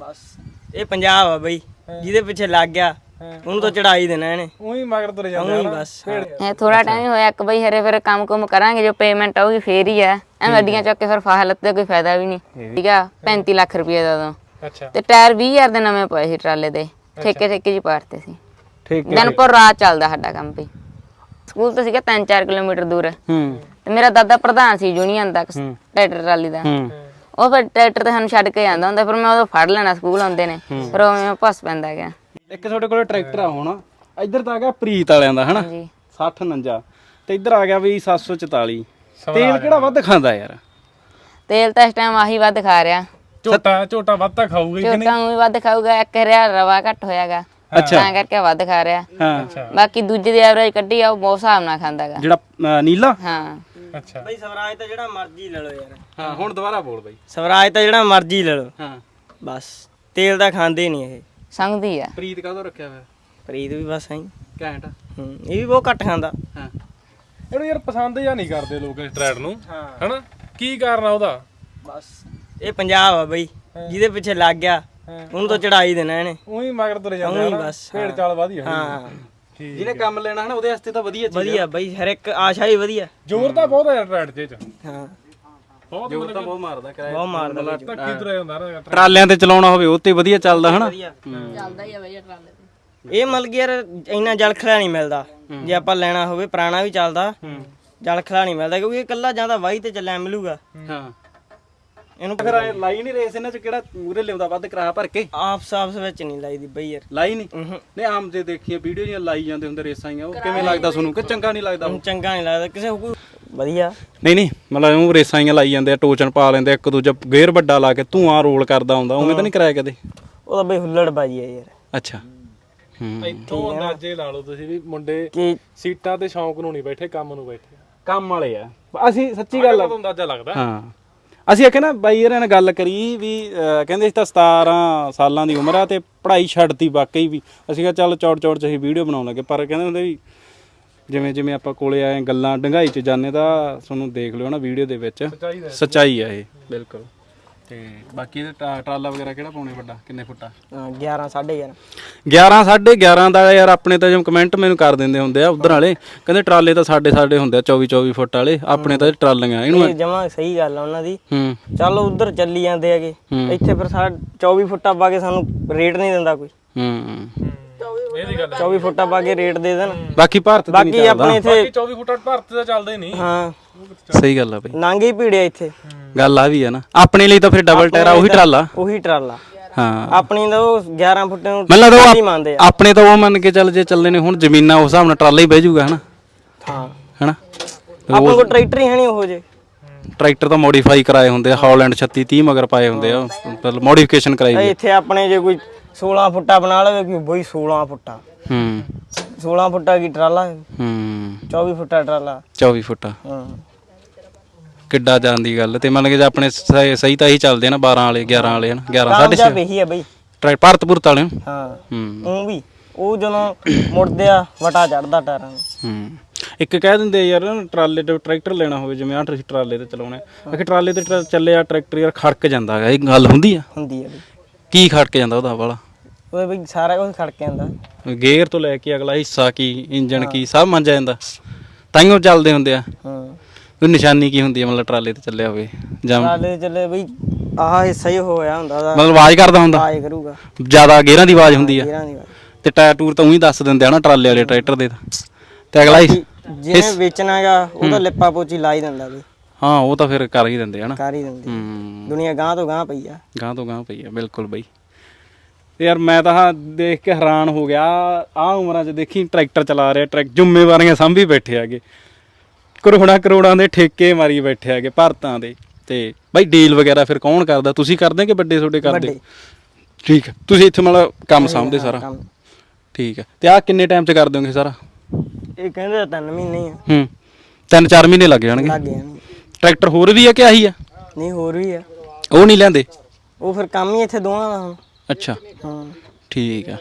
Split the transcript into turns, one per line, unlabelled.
ਬਸ। ਇਹ ਪੰਜਾਬ ਆ ਬਈ ਜਿਹਦੇ ਪਿੱਛੇ ਲੱਗ ਗਿਆ ਉਹਨੂੰ ਤਾਂ ਚੜਾਈ ਦੇਣਾ ਇਹਨੇ।
ਉਹੀ ਮਗਰ ਤੁਰ ਜਾਂਦਾ
ਉਹੀ। ਬਸ।
ਇਹ ਥੋੜਾ ਟਾਈਮ ਹੀ ਹੋਇਆ ਇੱਕ ਬਈ ਹਰੇ ਫਿਰ ਕੰਮ ਕੁਮ ਕਰਾਂਗੇ ਜੋ ਪੇਮੈਂਟ ਆਊਗੀ ਫੇਰ ਹੀ ਆ। ਐ ਗੱਡੀਆਂ ਚੱਕ ਕੇ ਫਿਰ ਫਾਹਾ ਲੱਤੇ ਕੋਈ ਫਾਇਦਾ ਵੀ ਨਹੀਂ। ਠੀਕ ਆ 35 ਲੱਖ ਰੁਪਏ ਦਾ ਉਦੋਂ।
ਅੱਛਾ।
ਤੇ ਟਾਇਰ 20000 ਦੇ ਨਵੇਂ ਪਏ ਸੀ ਟਰਾਲੇ ਦੇ। ਠੇਕੇ ਠੇਕੇ ਜੀ ਪਾੜਤੇ ਸੀ।
ਠੀਕ
ਦਿਨ ਪਰ ਰਾਤ ਚੱਲਦਾ ਸਾਡਾ ਕੰਮ ਵੀ। ਸਕੂਲ ਤੋਂ ਸੀਗਾ 3-4 ਕਿਲੋਮੀਟਰ ਦੂਰ।
ਹੂੰ।
ਤੇ ਮੇਰਾ ਦਾਦਾ ਪ੍ਰਧਾਨ ਸੀ ਯੂਨੀਅਨ ਦਾ ਟਰੈਕਟਰ ਟਰਾਲੀ ਦਾ।
ਹੂੰ।
ਉਹ ਫਿਰ ਟਰੈਕਟਰ ਤੇ ਸਾਨੂੰ ਛੱਡ ਕੇ ਜਾਂਦਾ ਹੁੰਦਾ ਫਿਰ ਮੈਂ ਉਦੋਂ ਫੜ ਲੈਣਾ ਸਕੂਲ ਆਉਂਦੇ ਨੇ ਫਿਰ ਉਹ ਮੈਂ ਭਸ ਪੈਂਦਾ ਗਿਆ।
ਇੱਕ ਤੁਹਾਡੇ ਕੋਲ ਟਰੈਕਟਰ ਆ ਹੁਣ ਇੱਧਰ ਤਾਂ ਆ ਗਿਆ ਪ੍ਰੀਤ ਵਾਲਿਆਂ ਦਾ ਹਨਾ?
ਜੀ
60 49 ਤੇ ਇੱਧਰ ਆ ਗਿਆ ਵੀ 744 ਤੇਲ ਕਿਹੜਾ ਵੱਧ ਖਾਂਦਾ ਯਾਰ?
ਤੇਲ ਤਾਂ ਇਸ ਟਾਈਮ ਆਹੀ ਵੱਧ ਖਾ ਰਿਹਾ।
ਝੋਟਾ ਝੋਟਾ ਵੱਧ ਤਾਂ ਖਾਊਗਾ
ਝੋਟਾ ਨੂੰ ਵੀ ਵੱਧ ਖਾਊਗਾ ਇੱਕ ਰਿਆ ਰਵਾ ਘੱਟ ਹੋਇਆਗਾ।
ਅੱਛਾ।
ਤਾਂ ਕਰਕੇ ਵੱਧ ਖਾ ਰਿਹਾ।
ਹਾਂ।
ਬਾਕੀ ਦੂਜੇ ਦੀ ਐਵਰੇਜ ਕੱਢੀ ਆ ਉਹ ਬਹੁਤ ਹਿਸਾਬ ਨਾਲ ਖਾਂਦਾਗਾ
ਜਿਹੜਾ ਅ, ਨੀਲਾ?
ਹਾਂ।
ਅੱਛਾ।
ਬਈ ਸਵਰਾਜ ਤਾਂ ਜਿਹੜਾ ਮਰਜ਼ੀ ਲੈ ਲਓ ਯਾਰ।
ਹਾਂ ਹੁਣ ਦੁਬਾਰਾ ਬੋਲ ਬਾਈ।
ਸਵਰਾਜ ਤਾਂ ਜਿਹੜਾ ਮਰਜ਼ੀ ਲੈ ਲਓ।
ਹਾਂ।
ਬਸ ਤੇਲ ਤਾਂ ਖਾਂਦੇ ਨਹੀਂ ਇਹ।
ਸੰਗਦੀ ਆ।
ਪ੍ਰੀਤ ਕਾਹਦੋਂ ਰੱਖਿਆ ਹੋਇਆ?
ਪ੍ਰੀਤ ਵੀ ਬਸ ਐਂ।
ਘੈਂਟ।
ਹੂੰ ਇਹ ਵੀ ਬਹੁਤ ਘੱਟ ਖਾਂਦਾ।
ਹਾਂ।
ਇਹਨੂੰ ਯਾਰ ਪਸੰਦ ਜਾਂ ਨਹੀਂ ਕਰਦੇ ਲੋਕ ਇਸ ਟਰੈਡ ਨੂੰ।
ਹਾਂ।
ਹਨਾ? ਕੀ ਕਾਰਨ ਆ ਉਹਦਾ?
ਬਸ ਇਹ ਪੰਜਾਬ ਆ ਬਈ। ਜਿਹਦੇ ਪਿੱਛੇ ਲੱਗ ਗਿਆ। ਉਹਨੂੰ ਤਾਂ ਚੜਾਈ ਦੇਣਾ ਇਹਨੇ।
ਉਹੀ ਮਗਰ ਤੁਰ ਜਾਂਦਾ
ਉਹੀ
ਹਨਾ।
ਬਸ
ਭੇਡ ਚਾਲ ਵਧੀਆ
ਹਾਂ।
ਜਿਹਨੇ ਕੰਮ ਲੈਣਾ ਹਨਾ ਉਹਦੇ ਵਾਸਤੇ ਤਾਂ ਵਧੀਆ ਚੀਜ਼
ਵਧੀਆ ਬਈ ਹਰ ਇੱਕ ਆਸ਼ਾ ਹੀ ਵਧੀਆ।
ਜ਼ੋਰ ਤਾਂ ਬਹੁਤ ਆ ਯਾਰ ਟਰੈਡ 'ਚ।
ਹਾਂ।
ਬਹੁਤ
ਜੋਰ ਤਾਂ ਬਹੁਤ ਮਾਰਦਾ ਕਿਰਾਇਆ।
ਬਹੁਤ ਮਾਰਦਾ ਬਈ
ਧੱਕੀ ਹੁੰਦਾ ਨਾ
ਟਰਾਲਿਆਂ ਤੇ ਚਲਾਉਣਾ ਹੋਵੇ ਉਹ ਤੇ ਵਧੀਆ ਚੱਲਦਾ ਹਨਾ।
ਇਹ ਮਤਲਬ ਯਾਰ ਇੰਨਾ ਜਲਖਲਾ ਨਹੀਂ ਮਿਲਦਾ। ਜੇ ਆਪਾਂ ਲੈਣਾ ਹੋਵੇ ਪੁਰਾਣਾ ਵੀ ਚੱਲਦਾ। ਜਲਖਲਾ ਨਹੀਂ ਮਿਲਦਾ ਕਿਉਂਕਿ ਇਹ ਇਕੱਲਾ ਜਾਂਦਾ ਵਾਹੀ ਤੇ ਚੱਲਿਆ ਮਿਲੂਗਾ।
ਹਾਂ।
ਇਹਨੂੰ
ਫਿਰ ਐਂ ਲਾਈ ਨਹੀਂ ਰੇਸ ਇਹਨਾਂ ਚ ਕਿਹੜਾ ਮੂਰੇ ਲਿਆਉਂਦਾ ਵੱਧ ਕਿਰਾਇਆ ਭਰ ਕੇ?
ਆਪਸ ਆਪਸ ਵਿੱਚ ਨਹੀਂ ਲਾਈਦੀ ਬਈ ਯਾਰ।
ਲਾਈ ਨਹੀਂ। ਨਹੀਂ ਆਮ ਜੇ ਦੇਖੀਏ ਵੀਡੀਓ ਜੀਆਂ ਲਾਈ ਜਾਂਦੇ ਹੁੰਦੇ ਰੇਸਾਂ ਹੀ ਉਹ ਕਿਵੇਂ ਲੱਗਦਾ ਤੁਹਾਨੂੰ? ਕਿ ਚੰਗਾ ਨਹੀਂ ਲੱਗਦਾ ਉਹ?
ਹੁਣ ਚੰਗਾ ਨਹੀਂ ਲੱਗਦਾ ਕਿਸੇ ਕੋਈ ਵਧੀਆ।
ਨਹੀਂ ਨਹੀਂ ਮਤਲਬ ਉਹ ਰੇਸਾਂ ਹੀ ਲਾਈ ਜਾਂਦੇ ਆ ਟੋਚਨ ਪਾ ਲੈਂਦੇ ਆ, ਇੱਕ ਦੂਜਾ ਗੇਅਰ ਵੱਡਾ ਲਾ ਕੇ ਧੂਆਂ ਰੋਲ ਕਰਦਾ ਹੁੰਦਾ ਉਵੇਂ ਤਾਂ ਨਹੀਂ ਕਰਾਇਆ ਕਦੇ?
ਉਹ ਤਾਂ ਬਈ ਹੁੱਲੜ ਬਾਜੀ ਆ ਯਾਰ।
ਅੱਛਾ। ਹੂੰ।
ਇੱਥੋਂ ਅੰਦਾਜ਼ੇ ਲਾ ਲਓ ਤੁਸੀਂ ਵੀ ਮੁੰਡੇ
ਕਿ
ਸੀਟਾਂ ਤੇ ਸ਼ੌਂਕ ਨੂੰ ਨਹੀਂ ਬੈਠੇ ਕੰਮ ਨੂੰ ਬੈਠੇ।
ਕੰਮ ਵਾਲੇ ਆ। ਅਸੀਂ ਸੱਚੀ ਗੱਲ
ਅੰਦਾਜ਼ਾ ਲੱਗਦਾ।
ਹਾਂ। ਅਸੀਂ ਆਖਿਆ ਨਾ ਬਾਈ ਯਾਰਾਂ ਨਾਲ ਗੱਲ ਕਰੀ ਵੀ ਅਹ, ਕਹਿੰਦੇ ਸੀ ਤਾਂ 17 ਸਾਲਾਂ ਦੀ ਉਮਰ ਆ ਤੇ ਪੜ੍ਹਾਈ ਛੱਡਤੀ ਵਾਕਈ ਵੀ। ਅਸੀਂ ਕਿਹਾ ਚੱਲ ਚੌੜ ਚੌੜ ਚ ਅਸੀਂ ਵੀਡੀਓ ਬਣਾਉਣ ਲੱਗੇ ਪਰ ਕਹਿੰਦੇ ਹੁੰਦੇ ਵੀ ਜਿਵੇਂ ਜਿਵੇਂ ਆਪਾਂ ਕੋਲੇ ਆਏ ਗੱਲਾਂ ਡੰਗਾਈ ਚ ਜਾਂਦੇ ਤਾਂ ਤੁਹਾਨੂੰ ਦੇਖ ਲਿਓ ਨਾ ਵੀਡੀਓ ਦੇ ਵਿੱਚ। ਸੱਚਾਈ ਆ ਇਹ। ਬਿਲਕੁਲ। ਤੇ ਬਾਕੀ ਇਹਦਾ ਟਰਾ- ਟਰਾਲਾ ਵਗੈਰਾ ਕਿਹੜਾ ਪਾਉਣੇ ਵੱਡਾ? ਕਿੰਨੇ ਫੁੱਟਾ?
ਹਾਂ, 11 11.5
11 11.5 ਦਾ ਯਾਰ ਆਪਣੇ ਤਾਂ ਜਿਵੇਂ ਕਮੈਂਟ ਮੈਨੂੰ ਕਰ ਦਿੰਦੇ ਹੁੰਦੇ ਆ ਉਧਰ ਵਾਲੇ ਕਹਿੰਦੇ ਟਰਾਲੇ ਤਾਂ ਸਾਡੇ ਸਾਡੇ ਹੁੰਦੇ ਆ 24 24 ਫੁੱਟ ਵਾਲੇ ਆਪਣੇ ਤਾਂ ਟਰਾਲੀਆਂ ਇਹਨੂੰ
ਇਹ ਜਮਾ ਸਹੀ ਗੱਲ ਆ ਉਹਨਾਂ ਦੀ।
ਹੂੰ।
ਚੱਲ ਉਧਰ ਚੱਲੀ ਜਾਂਦੇ ਹੈਗੇ।
ਹੂੰ।
ਇੱਥੇ ਫਿਰ ਸਾ 24 ਫੁੱਟਾ ਪਾ ਕੇ ਸਾਨੂੰ ਰੇਟ ਨਹੀਂ ਦਿੰਦਾ ਕੋਈ।
ਹੂੰ।
ਇਹਦੀ ਗੱਲ
24 ਫੁੱਟਾ ਪਾ ਕੇ ਰੇਟ ਦੇ ਦੇਣ।
ਬਾਕੀ ਭਾਰਤ ਨਹੀਂ
ਬਾਕੀ ਆਪਣੇ ਇੱਥੇ
24 ਫੁੱਟ ਭਾਰਤ ਦਾ ਚੱਲਦਾ ਹੀ ਨਹੀਂ।
ਹਾਂ।
ਸਹੀ ਗੱਲ ਆ ਬਈ।
ਨਾਂਗੇ ਭੀੜੇ ਇੱਥੇ।
ਗੱਲ ਆ ਵੀ ਆ ਨਾ। ਆਪਣੇ ਲਈ ਤਾਂ ਫਿਰ ਡਬਲ ਟਾਇਰ ਆ ਉਹੀ ਟਰਾਲਾ।
ਉਹੀ ਟਰਾਲਾ।
ਹਾਂ।
ਆਪਣੀ ਤਾਂ ਉਹ 11 ਫੁੱਟ ਨੂੰ
ਮੈਨੂੰ
ਟਰਾਲੀ
ਉਹ
ਮੰਨਦੇ
ਆਪ- ਆਪਣੇ ਤਾਂ ਉਹ ਮੰਨ ਕੇ ਚੱਲ ਜੇ ਚੱਲਦੇ ਨੇ ਹੁਣ ਜ਼ਮੀਨਾਂ ਉਸ ਹਿਸਾਬ ਨਾਲ ਟਰਾਲਾ ਹੀ ਬਹਿ ਜਾਊਗਾ ਹਨਾ?
ਹਾਂ।
ਹਨਾ?
ਆਪਣੇ ਕੋਲ ਟਰੈਕਟਰ ਹੀ ਹੈ ਨਹੀਂ ਉਹ ਜੇ।
ਟਰੈਕਟਰ ਤਾਂ ਮੋਡੀਫਾਈ ਕਰਾਏ ਹੁੰਦੇ ਆ ਹਾਲੈਂਡ 36 30 ਮਗਰ ਪਾਏ ਹੁੰਦੇ ਆ। ਮਤਲਬ ਮੋਡੀਫਿਕੇਸ਼ਨ ਕਰਾਈ ਹੋਈ।
ਇੱਥੇ ਆਪਣੇ ਜੇ ਕੋਈ 16 ਫੁੱਟਾ ਬਣਾ ਲਵੇ ਕੋਈ ਬਈ 16 ਫੁੱਟਾ।
ਹੂੰ।
16 ਫੁੱਟਾ ਕੀ ਟਰਾਲਾ?
ਹੂੰ।
24 ਫੁੱਟਾ ਟਰਾਲਾ।
24 ਫੁੱਟਾ।
ਹਾਂ।
ਕਿੱਡਾ ਜਾਂਦੀ ਗੱਲ। ਤੇ ਮੰਨ ਕੇ ਜੇ ਆਪਣੇ ਸਹੀ ਸਹੀ ਤਾਂ ਹੀ ਚੱਲਦੇ ਆ ਨਾ 12 ਵਾਲੇ 11 ਵਾਲੇ ਹਨ? 11
ਕਾਮਯਾਬ
6.5
ਇਹੀ ਹੈ ਬਈ।
ਟਰੈਕ ਭਾਰਤ ਭੁਰਤ ਵਾਲੇ। ਨੂੰ।
ਹਾਂ।
ਹੂੰ।
ਉਹ ਵੀ ਉਹ ਜਦੋਂ ਮੁੜਦੇ ਆ ਵਟਾ ਚੜਦਾ ਟਾਇਰਾਂ ਨੂੰ।
ਹੂੰ। ਇੱਕ ਕਹਿ ਦਿੰਦੇ ਆ ਯਾਰ ਟਰਾਲੇ ਤੇ ਟਰੈਕਟਰ ਲੈਣਾ ਹੋਵੇ ਜਿਵੇਂ ਆਹ ਤੁਸੀਂ ਟਰਾਲੇ ਤੇ ਚਲਾਉਣਾ ਅਖੇ ਟਰਾਲੇ ਤੇ ਟਰਾ- ਚੱਲਿਆ ਟਰੈਕਟਰ ਯਾਰ ਖੜਕ ਜਾਂਦਾ ਹੈਗਾ। ਇਹ ਗੱਲ ਹੁੰਦੀ ਆ?
ਹੁੰਦੀ ਹੈ ਬਈ।
ਕੀ ਖੜਕ ਜਾਂਦਾ ਉਹਦਾ ਵਾਲਾ?
ਉਹ ਬਈ ਸਾਰਾ ਕੁਝ ਖੜ ਕੇ ਆਂਦਾ
ਗੇਅਰ ਤੋਂ ਲੈ ਕੇ ਅਗਲਾ ਹਿੱਸਾ ਕੀ ਇੰਜਨ ਕੀ ਸਭ ਮੰਨ ਜਾਂਦਾ। ਤਾਈਓ ਚੱਲਦੇ ਹੁੰਦੇ ਆ।
ਹਾਂ।
ਉਹ ਨਿਸ਼ਾਨੀ ਕੀ ਹੁੰਦੀ ਹੈ ਮਤਲਬ ਟਰਾਲੇ ਤੇ ਚੱਲਿਆ ਹੋਵੇ ਜਾਂ
ਟਰਾਲੇ ਤੇ ਚੱਲੇ ਬਈ ਆਹ ਹਿੱਸਾ ਹੀ ਹੋਇਆ ਹੁੰਦਾ ਦਾ
ਮਤਲਬ ਆਵਾਜ਼ ਕਰਦਾ ਹੁੰਦਾ।
ਆਏ ਕਰੂਗਾ।
ਜ਼ਿਆਦਾ ਗੇਅਰਾਂ ਦੀ ਆਵਾਜ਼ ਹੁੰਦੀ ਆ।
ਗੇਰਾਂ ਦੀ ਗੱਲ।
ਤੇ ਟਾਇਰ ਟੂਰ ਤਾਂ ਉਹੀ ਦੱਸ ਦਿੰਦੇ ਆ ਨਾ ਟਰਾਲੇ ਵਾਲੇ ਟਰੈਕਟਰ ਦੇ ਤਾਂ। ਤੇ ਅਗਲਾ ਹੀ
ਜਿਹਨੇ ਵੇਚਣਾ ਹੈਗਾ ਉਹ ਤਾਂ ਲਿਪਾ ਪੋਚੀ ਲਾ ਹੀ ਦਿੰਦਾ ਬਈ
ਹਾਂ ਉਹ ਤਾਂ ਫਿਰ ਕਰ ਹੀ ਦਿੰਦੇ ਆ ਨਾ।
ਕਰ ਹੀ ਦਿੰਦੀ
ਹੂੰ।
ਦੁਨੀਆ ਗਾਂ ਤੋਂ ਗਾਂ ਪਈ ਆ।
ਗਾਂ ਤੋਂ ਗਾਂ ਪਈ ਆ ਬਿਲਕੁਲ ਬਈ। ਤੇ ਯਾਰ ਮੈਂ ਤਾਂ ਹਾਂ ਦੇਖ ਕੇ ਹੈਰਾਨ ਹੋ ਗਿਆ। ਆਹ ਉਮਰਾਂ 'ਚ ਦੇਖੀ ਟਰੈਕਟਰ ਚਲਾ ਰਿਹਾ ਟਰੈਕ ਜ਼ਿੰਮੇਵਾਰੀਆਂ ਸਾਂਭੀ ਬੈਠੇ ਹੈਗੇ। ਕਰੋੜਾਂ ਕਰੋੜਾਂ ਦੇ ਠੇਕੇ ਮਾਰੀ ਬੈਠੇ ਹੈਗੇ ਭਾਰਤਾਂ ਦੇ। ਤੇ ਬਾਈ ਡੀਲ ਵਗੈਰਾ ਫਿਰ ਕੌਣ ਕਰਦਾ? ਤੁਸੀਂ ਕਰਦੇ ਕਿ ਵੱਡੇ ਤੁਹਾਡੇ ਕਰਦੇ?
ਵੱਡੇ।
ਠੀਕ ਹੈ। ਤੁਸੀਂ ਇੱਥੇ ਮਤਲਬ ਕੰਮ ਸਾਂਭਦੇ ਸਾਰਾ?
ਕੰਮ।
ਠੀਕ ਹੈ। ਤੇ ਆਹ ਕਿੰਨੇ ਟਾਈਮ 'ਚ ਕਰ ਦੋਗੇ ਸਾਰਾ?
ਇਹ ਕਹਿੰਦੇ ਤਾਂ ਤਿੰਨ ਮਹੀਨੇ ਹੀ ਆ।
ਹੂੰ। ਤਿੰਨ ਚਾਰ ਮਹੀਨੇ ਲੱਗ ਜਾਣਗੇ।
ਲੱਗ।
ਟਰੈਕਟਰ ਹੋਰ ਵੀ ਆ ਕਿ ਆਹੀ ਆ?
ਨਹੀਂ ਹੋਰ ਵੀ ਆ।
ਉਹ ਨਹੀਂ ਲੈਂਦੇ?
ਉਹ ਫਿਰ ਕੰਮ ਹੀ ਇੱਥੇ ਦੋਵਾਂ ਦਾ ਹੁਣ।
ਅੱਛਾ।
ਹਾਂ।
ਠੀਕ ਆ।